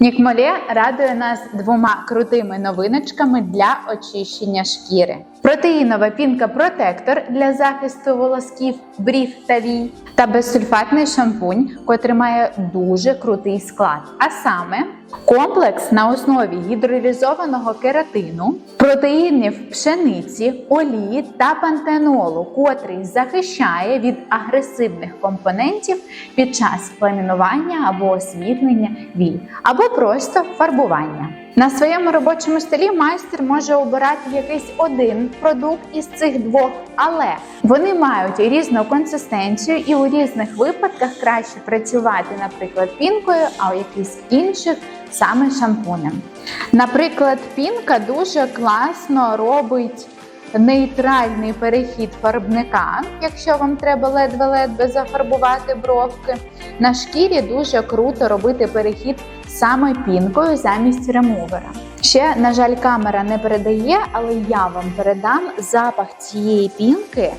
Нікмолє радує нас двома крутими новиночками для очищення шкіри. Протеїнова пінка протектор для захисту волосків, брів та вій та безсульфатний шампунь, котрий має дуже крутий склад. А саме комплекс на основі гідролізованого кератину, протеїнів пшениці, олії та пантенолу, котрий захищає від агресивних компонентів під час пламінування або освітлення вій, або просто фарбування. На своєму робочому столі майстер може обирати якийсь один продукт із цих двох, але вони мають різну консистенцію, і у різних випадках краще працювати, наприклад, пінкою, а у якихось інших саме шампунем. Наприклад, пінка дуже класно робить нейтральний перехід фарбника, якщо вам треба ледве-ледве зафарбувати бровки. На шкірі дуже круто робити перехід саме пінкою замість ремувера. Ще, на жаль, камера не передає, але я вам передам запах цієї пінки.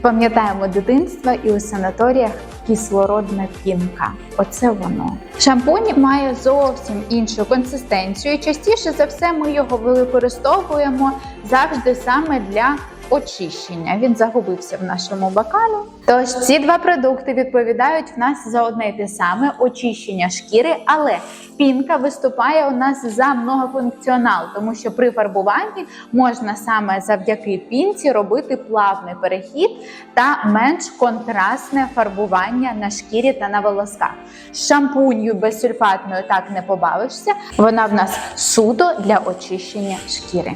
Пам'ятаємо дитинство і у санаторіях кислородна пінка. Оце воно. Шампунь має зовсім іншу консистенцію. Частіше за все ми його використовуємо завжди саме для очищення. Він загубився в нашому бокалі. Тож ці два продукти відповідають в нас за одне й те саме очищення шкіри, але пінка виступає у нас за многофункціонал, тому що при фарбуванні можна саме завдяки пінці робити плавний перехід та менш контрастне фарбування на шкірі та на волосках. Шампунью безсульфатною так не побавишся. Вона в нас суто для очищення шкіри.